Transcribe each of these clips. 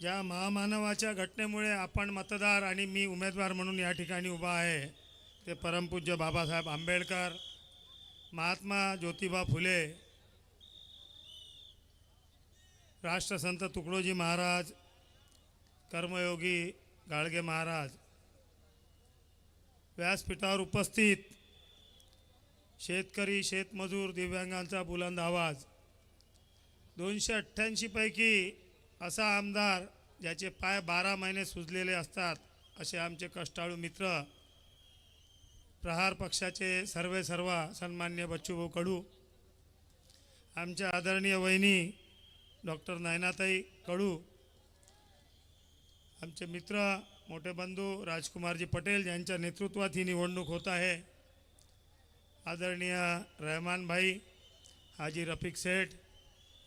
ज्या महामानवाच्या घटनेमुळे आपण मतदार आणि मी उमेदवार म्हणून या ठिकाणी उभा आहे ते परमपूज्य बाबासाहेब आंबेडकर महात्मा ज्योतिबा फुले राष्ट्रसंत तुकडोजी महाराज कर्मयोगी गाडगे महाराज व्यासपीठावर उपस्थित शेतकरी शेतमजूर दिव्यांगांचा बुलंद आवाज. दोनशे अठ्ठ्याऐंशीपैकी असा आमदार ज्याचे पाय बारा महिने सुजलेले असतात असे आमचे कष्टाळू मित्र प्रहार पक्षाचे सर्वे सर्वा सन्मान्य बच्चूभाऊ कडू आमच्या आदरणीय वहिनी डॉक्टर नयनाताई कडू आमचे मित्र मोठे बंधू राजकुमारजी पटेल यांच्या नेतृत्वात ही निवडणूक होत आहे. आदरणीय रहमानभाई हाजी रफिक सेठ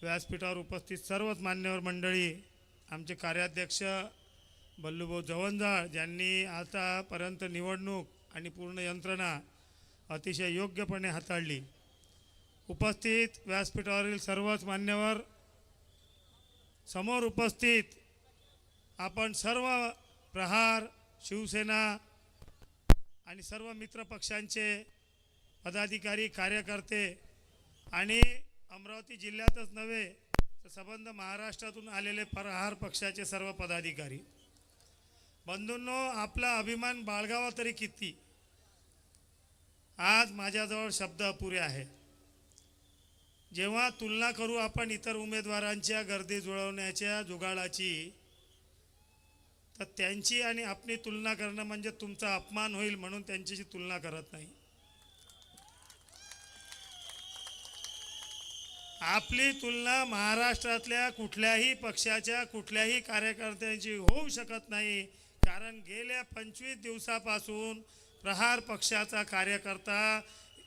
व्यासपीठावर उपस्थित सर्वच मान्यवर मंडळी आमचे कार्याध्यक्ष बल्लूभाऊ जवंजाळ ज्यांनी आतापर्यंत निवडणूक आणि पूर्ण यंत्रणा अतिशय योग्यपणे हाताळली. उपस्थित व्यासपीठावरील सर्वच मान्यवर समोर उपस्थित आपण सर्व प्रहार शिवसेना आणि सर्व मित्र पक्षांचे पदाधिकारी कार्यकर्ते आणि अमरावती जिल्ह्यातच नव्हे तर संबंध महाराष्ट्रातून आलेले प्रहार पक्षाचे सर्व पदाधिकारी. बंधूंनो आपला अभिमान बाळगावा तरी किती? आज माझ्याजवळ शब्द अपुरे आहे. जेव्हा तुलना करू आपण इतर उमेदवारांच्या गर्दी जुळवण्याच्या जुगाडाची तर त्यांची आणि आपली तुलना करणं म्हणजे तुमचा अपमान होईल म्हणून त्यांच्याशी तुलना करत नाही. आपली तुलना महाराष्ट्रातल्या कुठल्याही पक्षाच्या कुठल्याही कार्यकर्त्यांची होऊ शकत नाही. कारण गेल्या पंचवीस दिवसापासून प्रहार पक्षाचा कार्यकर्ता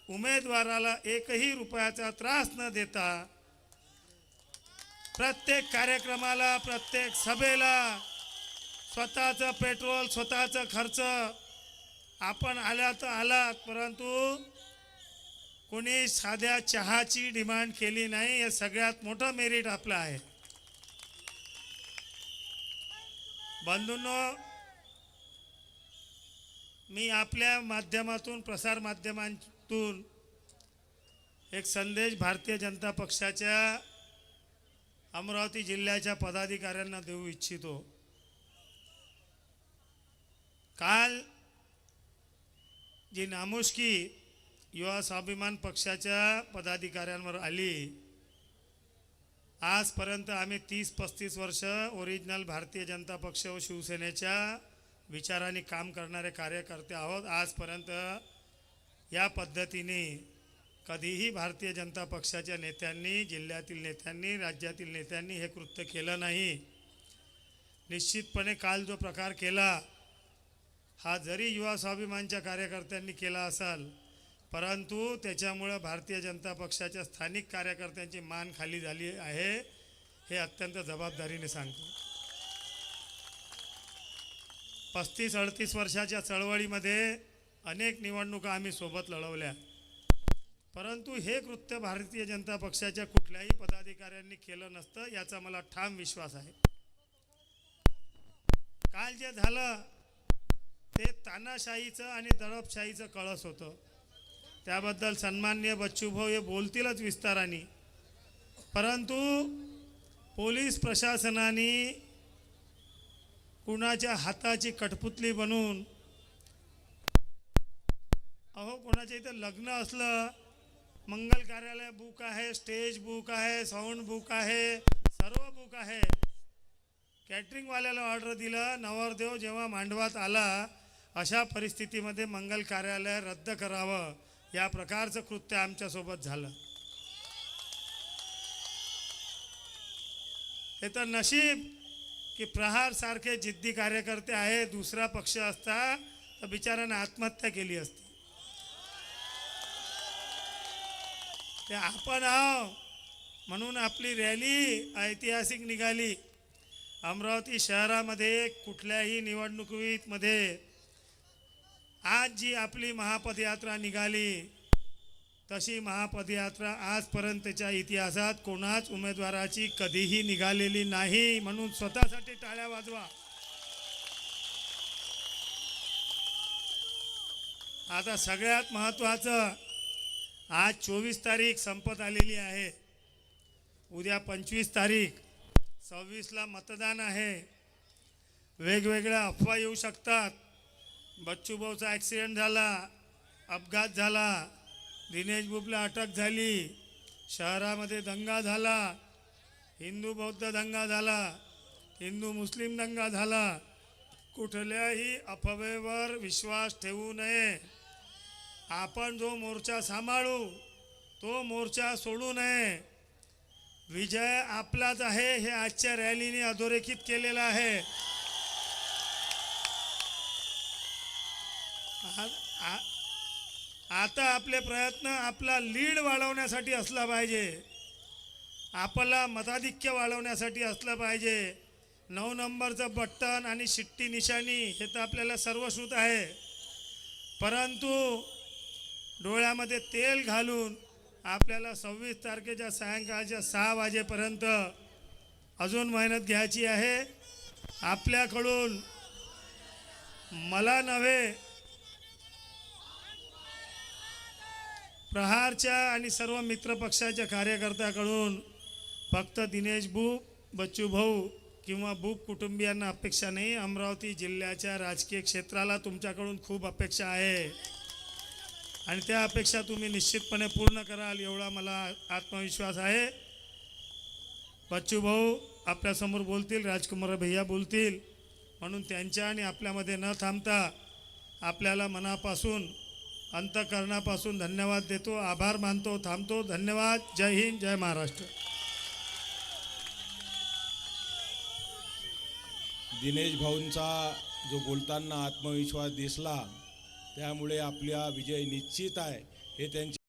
उमेदवाराला एकही रुपयाचा त्रास न देता प्रत्येक कार्यक्रमाला प्रत्येक सभेला स्वतःचं पेट्रोल स्वतःचं खर्च आपण आल्या तर आलात परंतु कोणी साध्या चहाची डिमांड केली नाही हे सगळ्यात मोठं मेरिट आपलं आहे. बंधूंनो मी आपल्या माध्यमातून प्रसार माध्यमांतून एक संदेश भारतीय जनता पक्षाच्या अमरावती जिल्ह्याच्या पदाधिकाऱ्यांना देऊ इच्छितो. काल जी नामुष्की युवा स्वाभिमान पक्षाच्या पदाधिकाऱ्यांवर आली. आजपर्यंत आम्ही तीस पस्तीस वर्ष ओरिजिनल भारतीय जनता पक्ष व शिवसेनेच्या विचाराने काम करणारे कार्यकर्ते आहोत. आजपर्यंत या पद्धतीने कधीही भारतीय जनता पक्षाच्या नेत्यांनी जिल्ह्यातील नेत्यांनी राज्यातील नेत्यांनी हे कृत्य केलं नाही. निश्चितपणे काल जो प्रकार केला हा जरी युवा स्वाभिमानच्या कार्यकर्त्यांनी केला असाल परंतु त्याच्यामुळं भारतीय जनता पक्षाच्या स्थानिक कार्यकर्त्यांची मान खाली झाली आहे हे अत्यंत जबाबदारीने सांगतो. पस्तीस अडतीस वर्षाच्या चळवळीमध्ये अनेक निवडणुका आम्ही सोबत लढवल्या. परंतु हे कृत्य भारतीय जनता पक्षाच्या कुठल्याही पदाधिकाऱ्यांनी केलं नसतं याचा मला ठाम विश्वास आहे. काल जे झालं ते तानाशाहीचं आणि दडपशाहीचं कळस होतं. त्याबद्दल सन्मान्य बच्चूभाऊ हे बोलतीलच विस्ताराने. परंतु पोलीस प्रशासनाने कुणाच्या हाताची कठपुतली बनून अहो कोणाच्या इथं लग्न असलं मंगल कार्यालय बुक आहे स्टेज बुक आहे साऊंड बुक आहे सर्व बुक आहे. कॅटरिंगवाल्याला ऑर्डर दिलं नवरदेव जेव्हा मांडवात आला अशा परिस्थितीमध्ये मंगल कार्यालय रद्द करावं. या प्रकारचं कृत्य आमच्यासोबत झालं. हे तर नशीब की प्रहार सारखे जिद्दी कार्यकर्ते आहे दुसरा पक्ष असता तर बिचाऱ्यानं आत्महत्या केली असती. ते आपण आहो म्हणून आपली रॅली ऐतिहासिक निघाली. अमरावती शहरामध्ये कुठल्याही निवडणुकीमध्ये आज जी आपली महापदयात्रा निघाली तशी महापदयात्रा आजपर्यंतच्या इतिहासात कोणाच उमेदवाराची कधीही निघालेली नाही म्हणून स्वतःसाठी टाळ्या वाजवा. आता सगळ्यात महत्त्वाचं आज चोवीस तारीख संपत आलेली आहे. उद्या पंचवीस तारीख सव्वीसला मतदान आहे. वेगवेगळ्या अफवा येऊ शकतात. बच्चूभाऊचा ॲक्सिडेंट झाला अपघात झाला दिनेश बुबला अटक झाली शहरामध्ये दंगा झाला हिंदू बौद्ध दंगा झाला हिंदू मुस्लिम दंगा झाला. कुठल्याही अफवेवर विश्वास ठेवू नये. आपण जो मोर्चा सांभाळू तो मोर्चा सोडू नये. विजय आपलाच आहे हे आजच्या रॅलीने अधोरेखित केलेलं आहे. आ- आ- आता आपले प्रयत्न आपला लीड वाढवण्यासाठी असला पाहिजे. आपला मताधिक्य वाढवण्यासाठी असलं पाहिजे. नऊ नंबरचं बटन आणि शिट्टी निशाणी हे तर आपल्याला सर्वश्रुत आहे. परंतु डोळ्यामध्ये तेल घालून आपल्याला सव्वीस तारखेच्या सायंकाळच्या सहा वाजेपर्यंत अजून मेहनत घ्यायची आहे. आपल्याकडून मला नव्हे प्रहारच्या आणि सर्व मित्रपक्षाच्या कार्यकर्त्याकडून फक्त दिनेश बूप बच्चू भाऊ किंवा बुक कुटुंबियांना अपेक्षा नाही. अमरावती जिल्ह्याच्या राजकीय क्षेत्राला तुमच्याकडून खूप अपेक्षा आहे. आणि त्या अपेक्षा तुम्ही निश्चितपणे पूर्ण कराल एवढा मला आत्मविश्वास आहे. बच्चू भाऊ आपल्यासमोर बोलतील राजकुमार भैया बोलतील. म्हणून त्यांच्या आणि आपल्यामध्ये न थांबता आपल्याला मनापासून अंतकरणापासून धन्यवाद देतो आभार मानतो थांबतो. धन्यवाद. जय हिंद जय महाराष्ट्र. दिनेश भाऊंचा जो बोलताना आत्मविश्वास दिसला त्यामुळे आपला विजय निश्चित आहे हे त्यांचे